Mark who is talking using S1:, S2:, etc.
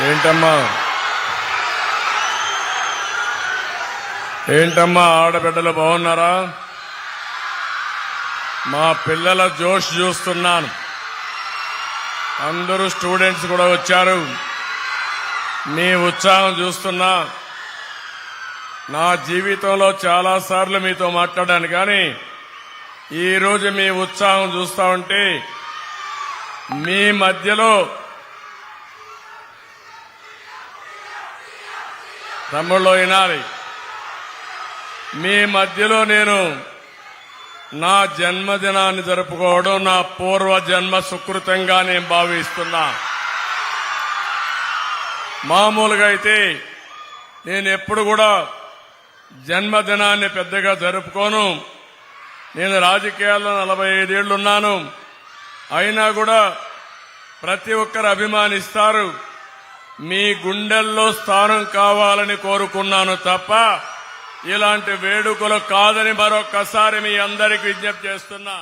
S1: ఏంటమ్మా? ఏంటమ్మా ఆడబిడ్డలు బాగున్నారా? మా పిల్లల జోష్ చూస్తున్నాను. అందరూ స్టూడెంట్స్ కూడా వచ్చారు. మీ ఉత్సాహం చూస్తున్నా. నా జీవితంలో చాలా సార్లు మీతో మాట్లాడాను కానీ ఈరోజు మీ ఉత్సాహం చూస్తా ఉంటే మీ మధ్యలో తమ్ముళ్ళు వినాలి. మీ మధ్యలో నేను నా జన్మదినాన్ని జరుపుకోవడం నా పూర్వ జన్మ సుకృతంగా నేను భావిస్తున్నా. మామూలుగా అయితే నేను ఎప్పుడు కూడా జన్మదినాన్ని పెద్దగా జరుపుకోను. నేను రాజకీయాల్లో నలభై ఐదేళ్ళున్నాను అయినా కూడా ప్రతి ఒక్కరు అభిమానిస్తారు. మీ గుండెల్లో స్థానం కావాలని కోరుకున్నాను తప్ప ఇలాంటి వేడుకలు కాదని మరొక్కసారి మీ అందరికి విజ్ఞప్తి చేస్తున్నా.